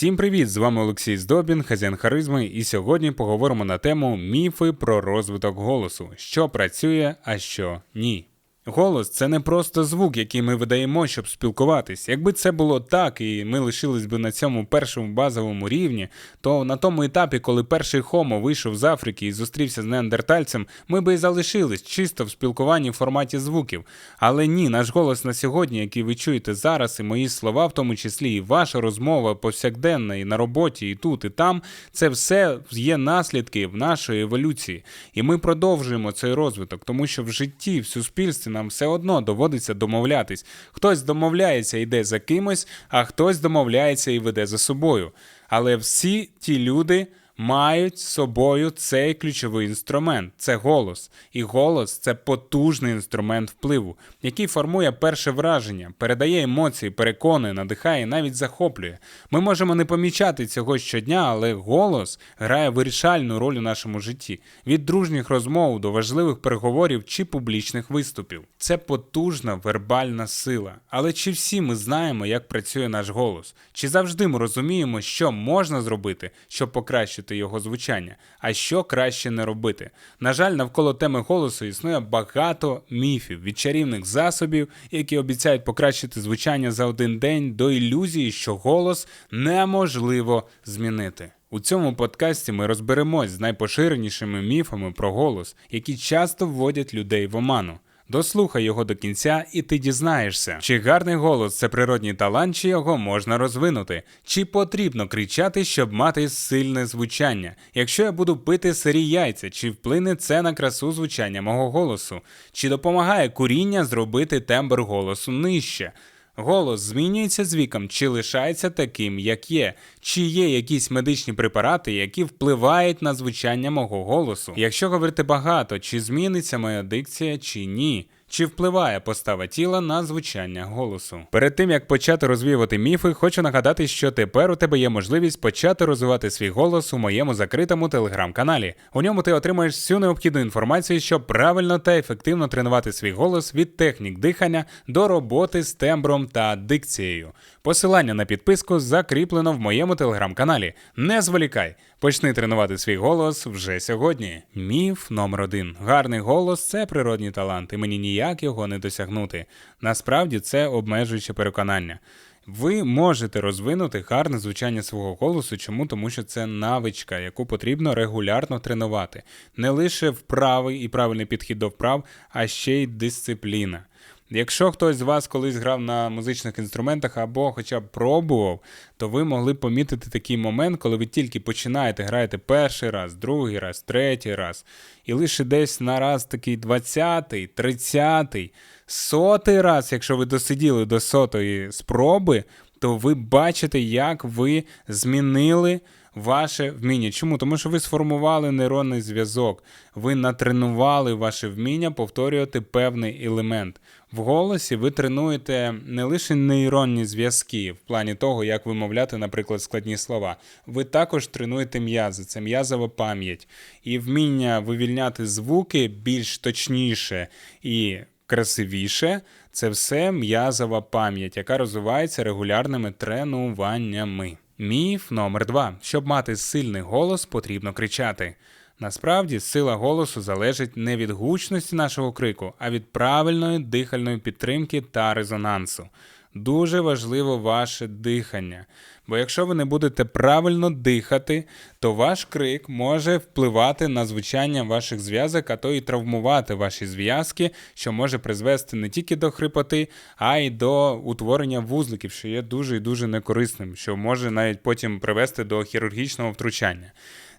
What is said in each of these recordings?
Всім привіт! З вами Олексій Здобін, хазяїн харизми, і сьогодні поговоримо на тему міфи про розвиток голосу, що працює, а що ні. Голос це не просто звук, який ми видаємо, щоб спілкуватись. Якби це було так, і ми лишились би на цьому першому базовому рівні, то на тому етапі, коли перший хомо вийшов з Африки і зустрівся з неандертальцем, ми би і залишились чисто в спілкуванні в форматі звуків. Але ні, наш голос на сьогодні, який ви чуєте зараз, і мої слова, в тому числі, і ваша розмова повсякденна, і на роботі, і тут, і там, це все є наслідки в нашої еволюції. І ми продовжуємо цей розвиток, тому що в житті, в суспільстві нам все одно доводиться домовлятись. Хтось домовляється йде за кимось, а хтось домовляється і веде за собою. Але всі ті люди мають з собою цей ключовий інструмент це голос. І голос це потужний інструмент впливу, який формує перше враження, передає емоції, переконує, надихає, навіть захоплює. Ми можемо не помічати цього щодня, але голос грає вирішальну роль у нашому житті від дружніх розмов до важливих переговорів чи публічних виступів. Це потужна вербальна сила. Але чи всі ми знаємо, як працює наш голос? Чи завжди ми розуміємо, що можна зробити, щоб покращити його звучання, а що краще не робити? На жаль, навколо теми голосу існує багато міфів від чарівних засобів, які обіцяють покращити звучання за один день до ілюзії, що голос неможливо змінити. У цьому подкасті ми розберемось з найпоширенішими міфами про голос, які часто вводять людей в оману. Дослухай його до кінця, і ти дізнаєшся, чи гарний голос це природній талант, чи його можна розвинути, чи потрібно кричати, щоб мати сильне звучання. Якщо я буду пити сирі яйця, чи вплине це на красу звучання мого голосу, чи допомагає куріння зробити тембр голосу нижче. Голос змінюється з віком, чи лишається таким, як є, чи є якісь медичні препарати, які впливають на звучання мого голосу. Якщо говорити багато, чи зміниться моя дикція, чи ні. Чи впливає постава тіла на звучання голосу? Перед тим як почати розвіювати міфи, хочу нагадати, що тепер у тебе є можливість почати розвивати свій голос у моєму закритому телеграм-каналі. У ньому ти отримаєш всю необхідну інформацію, щоб правильно та ефективно тренувати свій голос від технік дихання до роботи з тембром та дикцією. Посилання на підписку закріплено в моєму телеграм-каналі. Не зволікай! Почни тренувати свій голос вже сьогодні. Міф номер один. Гарний голос це природній талант, і мені ніяк його не досягнути. Насправді це обмежуюче переконання. Ви можете розвинути гарне звучання свого голосу. Чому? Тому що це навичка, яку потрібно регулярно тренувати. Не лише вправи і правильний підхід до вправ, а ще й дисципліна. Якщо хтось з вас колись грав на музичних інструментах або хоча б пробував, то ви могли помітити такий момент, коли ви тільки починаєте граєте перший раз, другий раз, третій раз. І лише десь на раз такий 20-й, 30-й, сотий раз, якщо ви досиділи до сотої спроби, то ви бачите, як ви змінили ваше вміння. Чому? Тому що ви сформували нейронний зв'язок, ви натренували ваше вміння повторювати певний елемент. В голосі ви тренуєте не лише нейронні зв'язки в плані того, як вимовляти, наприклад, складні слова. Ви також тренуєте м'язи, це м'язова пам'ять. І вміння вивільняти звуки більш точніше і красивіше це все м'язова пам'ять, яка розвивається регулярними тренуваннями. Міф номер два. Щоб мати сильний голос, потрібно кричати. Насправді, сила голосу залежить не від гучності нашого крику, а від правильної дихальної підтримки та резонансу. Дуже важливо ваше дихання. Бо якщо ви не будете правильно дихати, то ваш крик може впливати на звучання ваших зв'язок, а то і травмувати ваші зв'язки, що може призвести не тільки до хрипоти, а й до утворення вузликів, що є дуже і дуже некорисним, що може навіть потім привести до хірургічного втручання.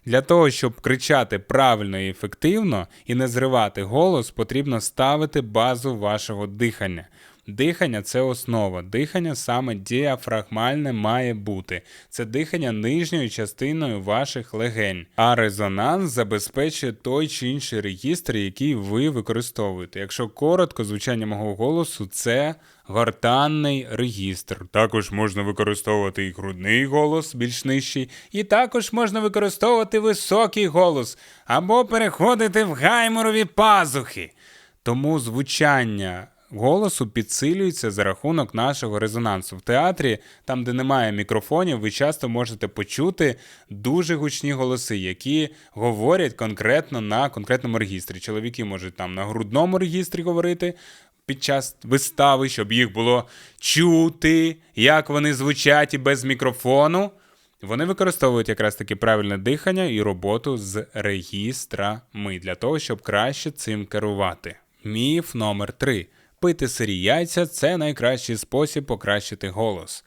Для того, щоб кричати правильно і ефективно і не зривати голос, потрібно ставити базу вашого дихання. Дихання це основа. Дихання саме діафрагмальне має бути. Це дихання нижньою частиною ваших легень. А резонанс забезпечує той чи інший регістр, який ви використовуєте. Якщо коротко, звучання мого голосу це гортанний регістр. Також можна використовувати і грудний голос, більш нижчий, і також можна використовувати високий голос або переходити в гайморові пазухи. Тому звучання голосу підсилюється за рахунок нашого резонансу. В театрі, там, де немає мікрофонів, ви часто можете почути дуже гучні голоси, які говорять конкретно на конкретному регістрі. Чоловіки можуть там на грудному регістрі говорити. Під час вистави, щоб їх було чути, як вони звучать і без мікрофону. Вони використовують якраз таки правильне дихання і роботу з регістрами для того, щоб краще цим керувати. Міф номер 3. Пити сирі яйця це найкращий спосіб покращити голос.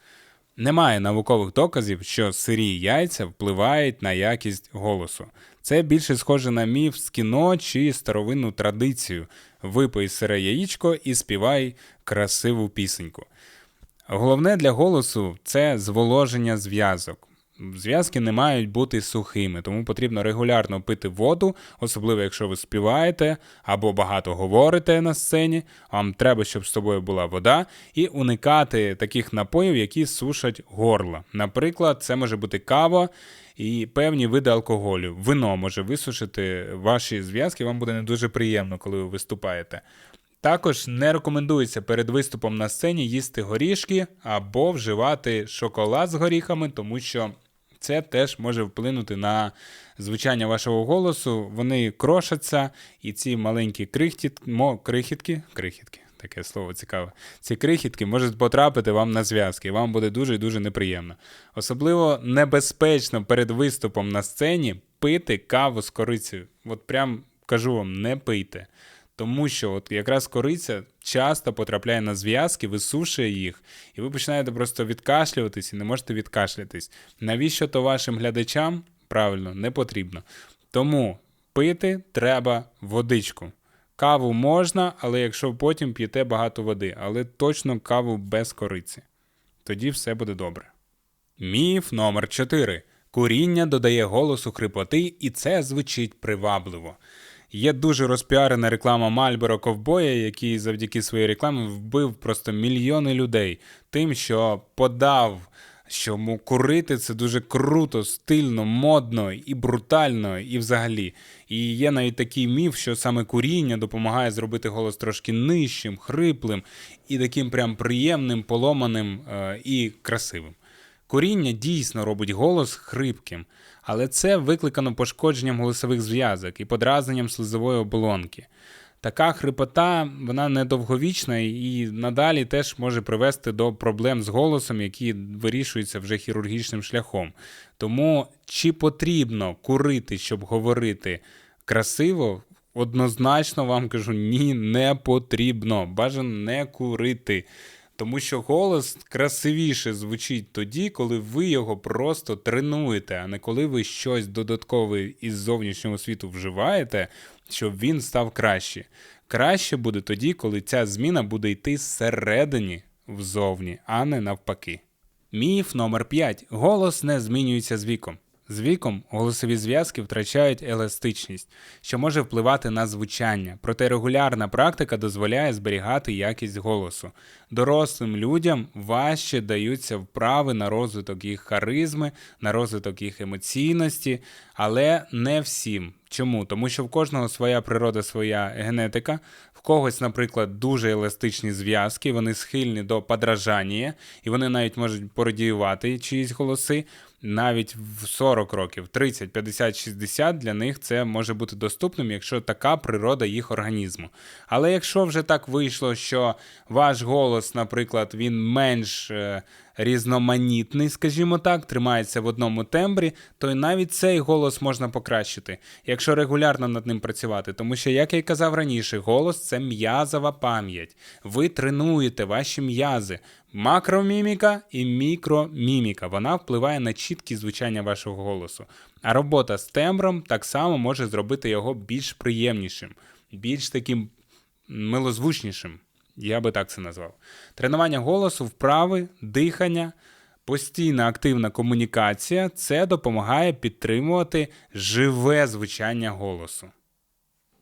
Немає наукових доказів, що сирі яйця впливають на якість голосу. Це більше схоже на міф з кіно чи старовинну традицію. Випий сире яєчко і співай красиву пісеньку. Головне для голосу це зволоження зв'язок. Зв'язки не мають бути сухими, тому потрібно регулярно пити воду, особливо якщо ви співаєте або багато говорите на сцені. Вам треба, щоб з тобою була вода, і уникати таких напоїв, які сушать горло. Наприклад, це може бути кава і певні види алкоголю. Вино може висушити ваші зв'язки, вам буде не дуже приємно, коли ви виступаєте. Також не рекомендується перед виступом на сцені їсти горішки або вживати шоколад з горіхами, тому що це теж може вплинути на звучання вашого голосу. Вони крошаться, і ці маленькі крихтіт, мо, крихітки, крихітки, таке слово цікаве. Ці крихітки можуть потрапити вам на зв'язки, і вам буде дуже і дуже неприємно. Особливо небезпечно перед виступом на сцені пити каву з корицею. От прям кажу вам, не пийте. Тому що от якраз кориця часто потрапляє на зв'язки, висушує їх, і ви починаєте просто відкашлюватись і не можете відкашлятись. Навіщо то вашим глядачам правильно не потрібно. Тому пити треба водичку. Каву можна, але якщо потім п'єте багато води, але точно каву без кориці. Тоді все буде добре. Міф номер 4. Куріння додає голосу хрипоти, і це звучить привабливо. Є дуже розпіарена реклама Мальборо Ковбоя, який завдяки своїй рекламі вбив просто мільйони людей тим, що подав, що курити це дуже круто, стильно, модно і брутально, і взагалі. І є навіть такий міф, що саме куріння допомагає зробити голос трошки нижчим, хриплим і таким прям приємним, поломаним е і красивим. Куріння дійсно робить голос хрипким, але це викликано пошкодженням голосових зв'язок і подразненням слизової оболонки. Така хрипота вона недовговічна і надалі теж може привести до проблем з голосом, які вирішуються вже хірургічним шляхом. Тому чи потрібно курити, щоб говорити красиво, однозначно вам кажу, ні, не потрібно. Бажано не курити. Тому що голос красивіше звучить тоді, коли ви його просто тренуєте, а не коли ви щось додаткове із зовнішнього світу вживаєте, щоб він став краще. Краще буде тоді, коли ця зміна буде йти зсередині взовні, а не навпаки. Міф номер 5. Голос не змінюється з віком. З віком голосові зв'язки втрачають еластичність, що може впливати на звучання, проте регулярна практика дозволяє зберігати якість голосу. Дорослим людям важче даються вправи на розвиток їх харизми, на розвиток їх емоційності, але не всім. Чому? Тому що в кожного своя природа, своя генетика, в когось, наприклад, дуже еластичні зв'язки, вони схильні до подражання, і вони навіть можуть пародіювати чиїсь голоси навіть в 40 років, 30, 50, 60 для них це може бути доступним, якщо така природа їх організму. Але якщо вже так вийшло, що ваш голос, наприклад, він менш е, різноманітний, скажімо так, тримається в одному тембрі, то й навіть цей голос можна покращити, якщо регулярно над ним працювати. Тому що, як я й казав раніше, голос це м'язова пам'ять. Ви тренуєте ваші м'язи. Макроміміка і мікроміміка. Вона впливає на чіткість звучання вашого голосу. А робота з тембром так само може зробити його більш приємнішим, більш таким милозвучнішим. Я би так це назвав. Тренування голосу, вправи, дихання, постійна активна комунікація це допомагає підтримувати живе звучання голосу,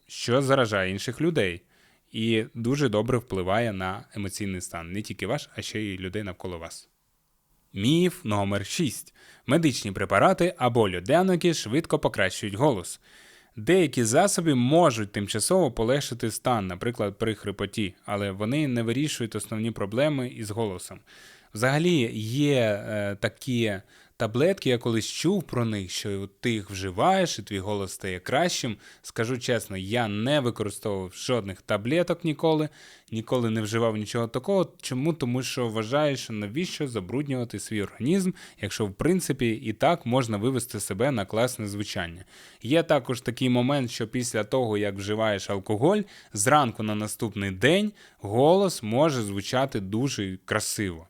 що заражає інших людей і дуже добре впливає на емоційний стан, не тільки ваш, а ще й людей навколо вас. Міф номер 6. Медичні препарати або людяники швидко покращують голос. Деякі засоби можуть тимчасово полегшити стан, наприклад, при хрипоті, але вони не вирішують основні проблеми із голосом. Взагалі є е, такі таблетки, я колись чув про них, що ти їх вживаєш і твій голос стає кращим. Скажу чесно, я не використовував жодних таблеток ніколи, ніколи не вживав нічого такого. Чому? Тому що вважаю, що навіщо забруднювати свій організм, якщо в принципі і так можна вивести себе на класне звучання. Є також такий момент, що після того, як вживаєш алкоголь, зранку на наступний день голос може звучати дуже красиво.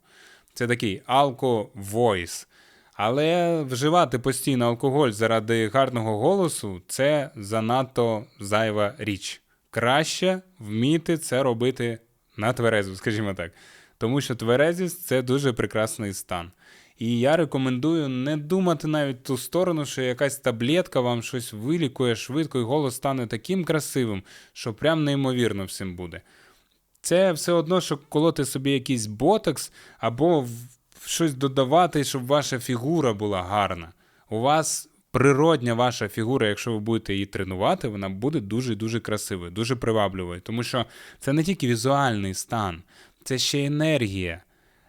Це такий алко-войс. Але вживати постійно алкоголь заради гарного голосу це занадто зайва річ. Краще вміти це робити на тверезу, скажімо так. Тому що тверезість це дуже прекрасний стан. І я рекомендую не думати навіть ту сторону, що якась таблетка вам щось вилікує швидко, і голос стане таким красивим, що прям неймовірно всім буде. Це все одно, що колоти собі якийсь ботокс або щось додавати, щоб ваша фігура була гарна. У вас природня ваша фігура, якщо ви будете її тренувати, вона буде дуже дуже красивою, дуже привабливою. Тому що це не тільки візуальний стан, це ще енергія.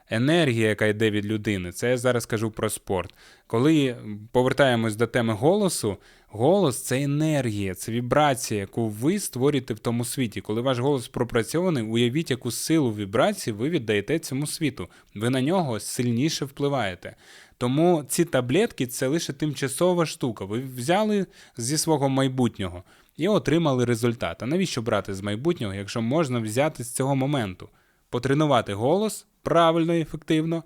Енергія, яка йде від людини, це я зараз кажу про спорт. Коли повертаємось до теми голосу, голос це енергія, це вібрація, яку ви створюєте в тому світі. Коли ваш голос пропрацьований, уявіть, яку силу вібрації ви віддаєте цьому світу. Ви на нього сильніше впливаєте. Тому ці таблетки це лише тимчасова штука. Ви взяли зі свого майбутнього і отримали результат. А навіщо брати з майбутнього, якщо можна взяти з цього моменту? Потренувати голос правильно і ефективно,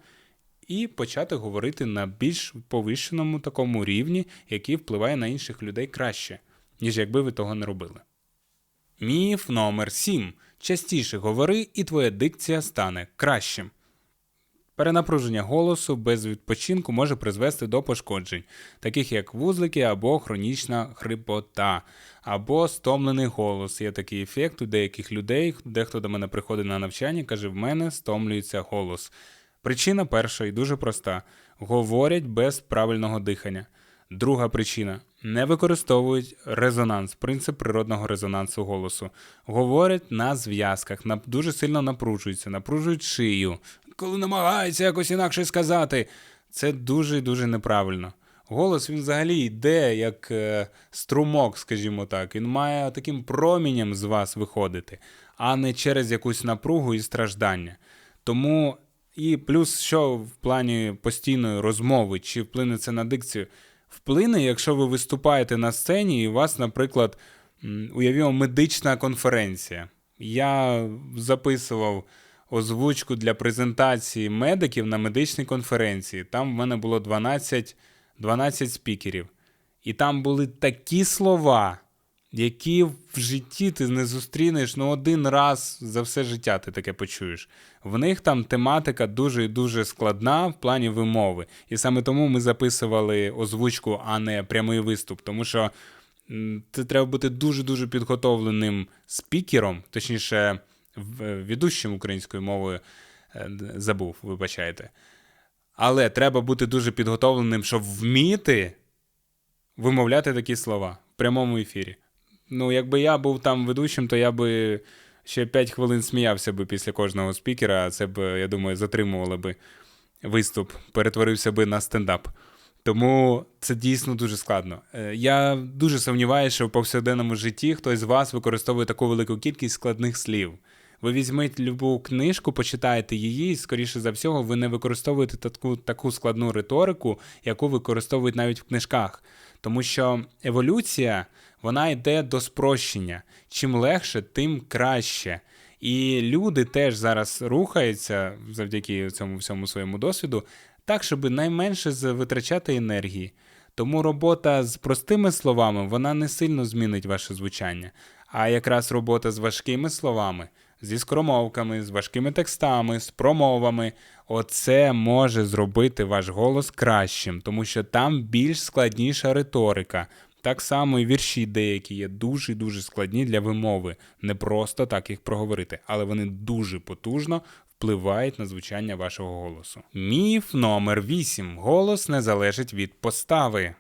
і почати говорити на більш повищеному такому рівні, який впливає на інших людей краще, ніж якби ви того не робили. Міф номер 7. Частіше говори, і твоя дикція стане кращим. Перенапруження голосу без відпочинку може призвести до пошкоджень, таких як вузлики або хронічна хрипота, або стомлений голос. Є такий ефект у деяких людей, дехто до мене приходить на навчання, каже: в мене стомлюється голос. Причина перша і дуже проста: говорять без правильного дихання. Друга причина не використовують резонанс, принцип природного резонансу голосу. Говорять на зв'язках, дуже сильно напружуються, напружують шию, коли намагаються якось інакше сказати. Це дуже дуже неправильно. Голос він взагалі йде як е, струмок, скажімо так. Він має таким промінням з вас виходити, а не через якусь напругу і страждання. Тому і плюс, що в плані постійної розмови, чи вплине це на дикцію? Вплине, якщо ви виступаєте на сцені, і у вас, наприклад, уявімо, медична конференція. Я записував озвучку для презентації медиків на медичній конференції. Там в мене було 12, 12 спікерів. І там були такі слова, які в житті ти не зустрінеш ну один раз за все життя ти таке почуєш. В них там тематика дуже і дуже складна в плані вимови. І саме тому ми записували озвучку, а не прямий виступ. Тому що це треба бути дуже-дуже підготовленим спікером, точніше, в- ведущим українською мовою е, забув, вибачайте. Але треба бути дуже підготовленим, щоб вміти вимовляти такі слова в прямому ефірі. Ну, якби я був там ведучим, то я би ще 5 хвилин сміявся би після кожного спікера, а це б, я думаю, затримувало би виступ, перетворився би на стендап. Тому це дійсно дуже складно. Е, Я дуже сумніваюся, що в повсякденному житті хтось з вас використовує таку велику кількість складних слів. Ви візьмете любу книжку, почитаєте її, і, скоріше за всього, ви не використовуєте таку, таку складну риторику, яку використовують навіть в книжках. Тому що еволюція вона йде до спрощення. Чим легше, тим краще. І люди теж зараз рухаються завдяки цьому всьому своєму досвіду, так, щоб найменше витрачати енергії. Тому робота з простими словами вона не сильно змінить ваше звучання. А якраз робота з важкими словами, зі скромовками, з важкими текстами, з промовами, оце може зробити ваш голос кращим, тому що там більш складніша риторика. Так само і вірші деякі є дуже дуже складні для вимови. Не просто так їх проговорити, але вони дуже потужно впливають на звучання вашого голосу. Міф номер 8. Голос не залежить від постави.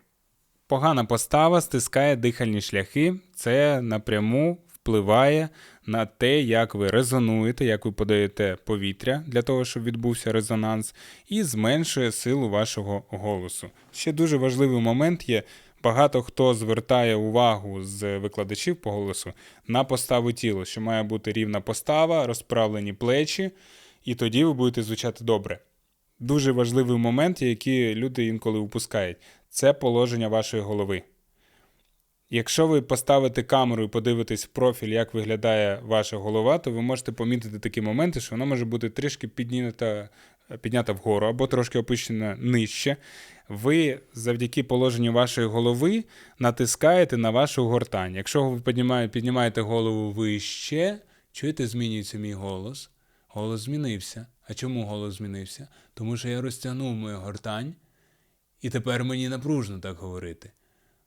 Погана постава стискає дихальні шляхи, це напряму впливає на те, як ви резонуєте, як ви подаєте повітря для того, щоб відбувся резонанс, і зменшує силу вашого голосу. Ще дуже важливий момент є. Багато хто звертає увагу з викладачів по голосу на поставу тіла, що має бути рівна постава, розправлені плечі, і тоді ви будете звучати добре. Дуже важливий момент, який люди інколи упускають, це положення вашої голови. Якщо ви поставите камеру і подивитесь в профіль, як виглядає ваша голова, то ви можете помітити такі моменти, що вона може бути трішки піднята, піднята вгору або трошки опущена нижче. Ви завдяки положенню вашої голови натискаєте на вашу гортань. Якщо ви піднімаєте, голову вище, чуєте, змінюється мій голос. Голос змінився. А чому голос змінився? Тому що я розтягнув мою гортань, і тепер мені напружно так говорити.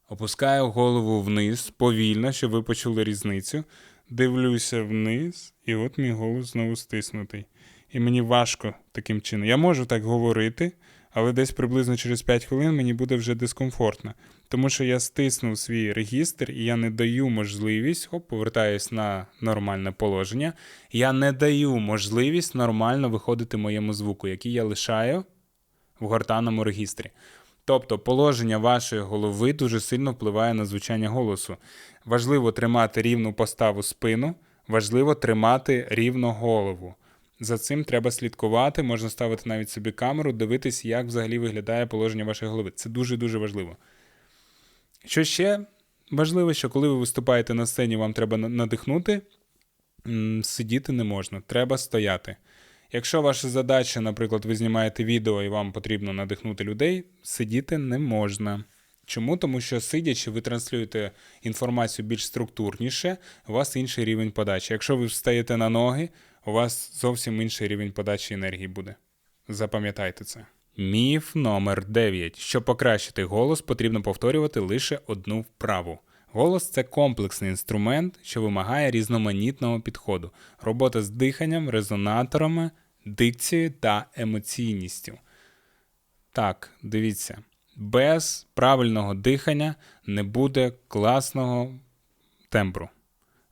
Опускаю голову вниз повільно, щоб ви почули різницю. Дивлюся вниз, і от мій голос знову стиснутий. І мені важко таким чином. Я можу так говорити, але десь приблизно через 5 хвилин мені буде вже дискомфортно. Тому що я стиснув свій регістр і я не даю можливість, оп, повертаюсь на нормальне положення. Я не даю можливість нормально виходити моєму звуку, який я лишаю в гортанному регістрі. Тобто положення вашої голови дуже сильно впливає на звучання голосу. Важливо тримати рівну поставу спину, важливо тримати рівно голову. За цим треба слідкувати, можна ставити навіть собі камеру, дивитись, як взагалі виглядає положення вашої голови. Це дуже-дуже важливо. Що ще важливо, що коли ви виступаєте на сцені, вам треба надихнути, сидіти не можна, треба стояти. Якщо ваша задача, наприклад, ви знімаєте відео і вам потрібно надихнути людей, сидіти не можна. Чому? Тому що сидячи, ви транслюєте інформацію більш структурніше, у вас інший рівень подачі. Якщо ви встаєте на ноги, у вас зовсім інший рівень подачі енергії буде. Запам'ятайте це. Міф номер 9. Щоб покращити голос, потрібно повторювати лише одну вправу. Голос це комплексний інструмент, що вимагає різноманітного підходу, робота з диханням, резонаторами, дикцією та емоційністю. Так, дивіться, без правильного дихання не буде класного тембру.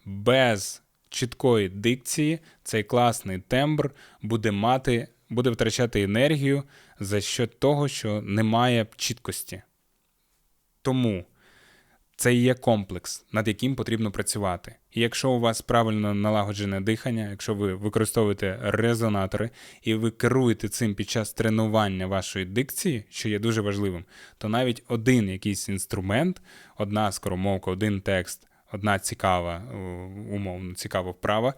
Без чіткої дикції цей класний тембр буде мати, буде втрачати енергію за що того, що немає чіткості. Тому це є комплекс, над яким потрібно працювати. І якщо у вас правильно налагоджене дихання, якщо ви використовуєте резонатори і ви керуєте цим під час тренування вашої дикції, що є дуже важливим, то навіть один якийсь інструмент, одна скоромовка, один текст, одна цікава, умовно цікава вправа,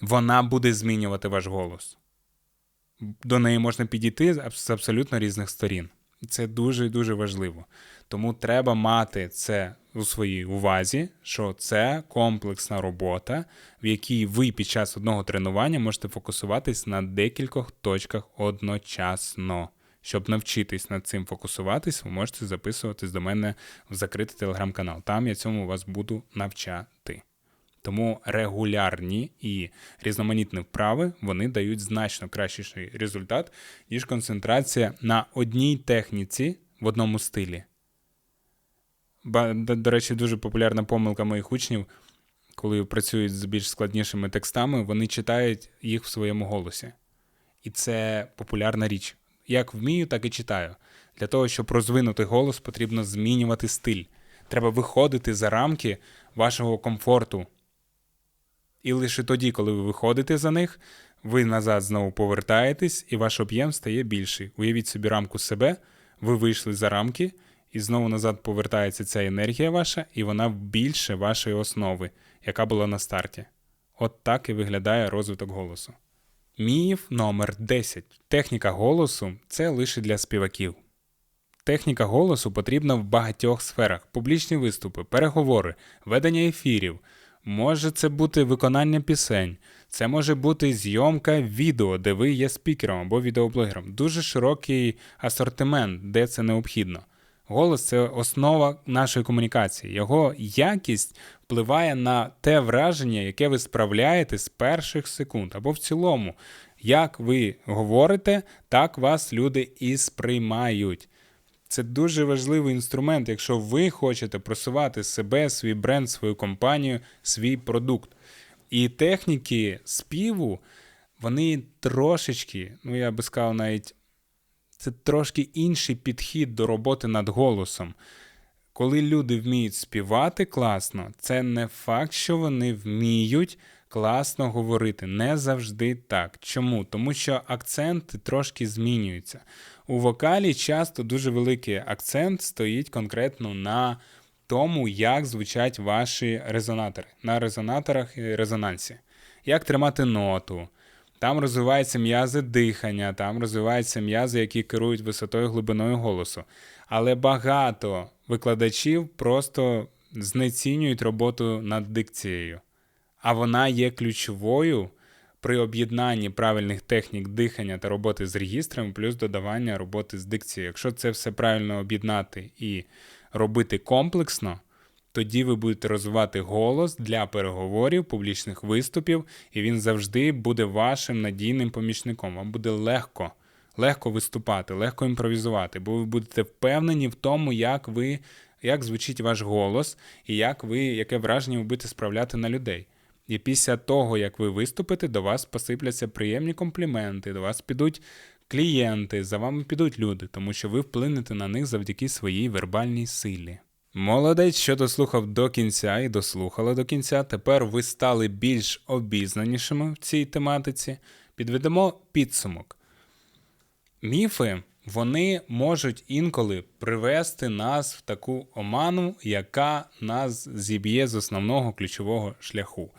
вона буде змінювати ваш голос. До неї можна підійти з абсолютно різних сторін. Це дуже і дуже важливо. Тому треба мати це у своїй увазі, що це комплексна робота, в якій ви під час одного тренування можете фокусуватись на декількох точках одночасно. Щоб навчитись над цим фокусуватись, ви можете записуватись до мене в закритий телеграм-канал. Там я цьому вас буду навчати. Тому регулярні і різноманітні вправи вони дають значно кращий результат, ніж концентрація на одній техніці в одному стилі. До речі, дуже популярна помилка моїх учнів, коли працюють з більш складнішими текстами, вони читають їх в своєму голосі. І це популярна річ. Як вмію, так і читаю. Для того, щоб розвинути голос, потрібно змінювати стиль. Треба виходити за рамки вашого комфорту. І лише тоді, коли ви виходите за них, ви назад знову повертаєтесь, і ваш об'єм стає більший. Уявіть собі рамку себе, ви вийшли за рамки, і знову назад повертається ця енергія ваша, і вона більше вашої основи, яка була на старті. От так і виглядає розвиток голосу. Міф номер 10. Техніка голосу це лише для співаків. Техніка голосу потрібна в багатьох сферах: публічні виступи, переговори, ведення ефірів. Може це бути виконання пісень, це може бути зйомка відео, де ви є спікером або відеоблогером. Дуже широкий асортимент, де це необхідно. Голос це основа нашої комунікації. Його якість впливає на те враження, яке ви справляєте з перших секунд, або в цілому, як ви говорите, так вас люди і сприймають. Це дуже важливий інструмент, якщо ви хочете просувати себе, свій бренд, свою компанію, свій продукт. І техніки співу, вони трошечки, ну я би сказав, навіть це трошки інший підхід до роботи над голосом. Коли люди вміють співати класно, це не факт, що вони вміють класно говорити. Не завжди так. Чому? Тому що акценти трошки змінюються. У вокалі часто дуже великий акцент стоїть конкретно на тому, як звучать ваші резонатори, на резонаторах і резонансі. Як тримати ноту. Там розвиваються м'язи дихання, там розвиваються м'язи, які керують висотою глибиною голосу. Але багато викладачів просто знецінюють роботу над дикцією. А вона є ключовою при об'єднанні правильних технік дихання та роботи з регістрами, плюс додавання роботи з дикцією. Якщо це все правильно об'єднати і робити комплексно, тоді ви будете розвивати голос для переговорів, публічних виступів, і він завжди буде вашим надійним помічником. Вам буде легко, легко виступати, легко імпровізувати, бо ви будете впевнені в тому, як ви, як звучить ваш голос, і як ви, яке враження ви будете справляти на людей. І після того, як ви виступите, до вас посипляться приємні компліменти, до вас підуть клієнти, за вами підуть люди, тому що ви вплинете на них завдяки своїй вербальній силі. Молодець, що дослухав до кінця і дослухали до кінця. Тепер ви стали більш обізнанішими в цій тематиці. Підведемо підсумок. Міфи вони можуть інколи привести нас в таку оману, яка нас зіб'є з основного ключового шляху.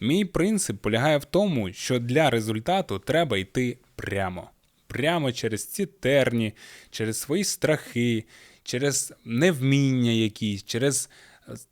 Мій принцип полягає в тому, що для результату треба йти прямо. Прямо через ці терні, через свої страхи, через невміння якісь, через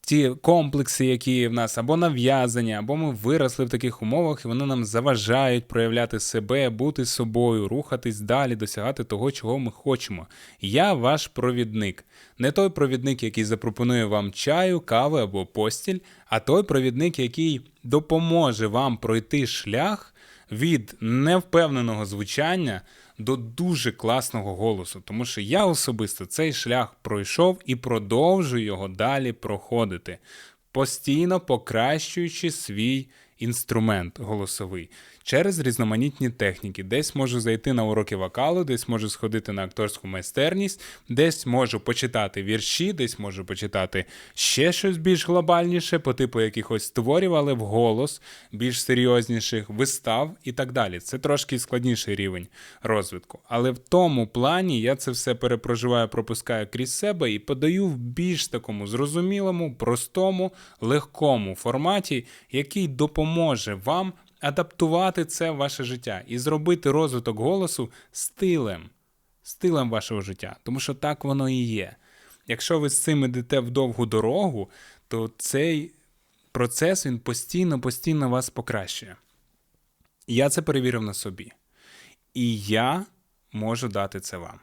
ті комплекси, які в нас або нав'язані, або ми виросли в таких умовах, і вони нам заважають проявляти себе, бути собою, рухатись далі, досягати того, чого ми хочемо. Я ваш провідник. Не той провідник, який запропонує вам чаю, кави або постіль, а той провідник, який допоможе вам пройти шлях від невпевненого звучання до дуже класного голосу, тому що я особисто цей шлях пройшов і продовжую його далі проходити, постійно покращуючи свій інструмент голосовий через різноманітні техніки. Десь можу зайти на уроки вокалу, десь можу сходити на акторську майстерність, десь можу почитати вірші, десь можу почитати ще щось більш глобальніше, по типу якихось творів, але вголос, більш серйозніших вистав і так далі. Це трошки складніший рівень розвитку. Але в тому плані я це все перепроживаю, пропускаю крізь себе і подаю в більш такому зрозумілому, простому, легкому форматі, який допоможе вам адаптувати це в ваше життя і зробити розвиток голосу стилем, стилем вашого життя. Тому що так воно і є. Якщо ви з цим ідете в довгу дорогу, то цей процес він постійно-постійно вас покращує. Я це перевірив на собі. І я можу дати це вам.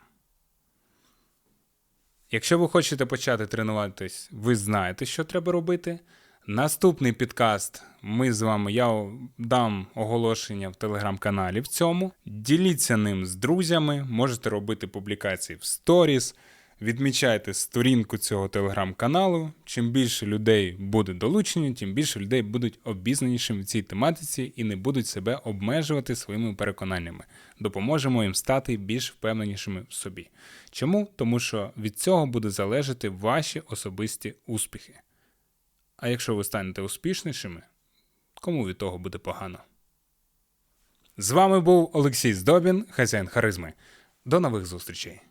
Якщо ви хочете почати тренуватись, ви знаєте, що треба робити. Наступний підкаст ми з вами я дам оголошення в телеграм-каналі в цьому. Діліться ним з друзями, можете робити публікації в сторіс. Відмічайте сторінку цього телеграм-каналу. Чим більше людей буде долучені, тим більше людей будуть обізнанішими в цій тематиці і не будуть себе обмежувати своїми переконаннями. Допоможемо їм стати більш впевненішими в собі. Чому? Тому що від цього буде залежати ваші особисті успіхи. А якщо ви станете успішнішими, кому від того буде погано? З вами був Олексій Здобін, хазяїн харизми. До нових зустрічей!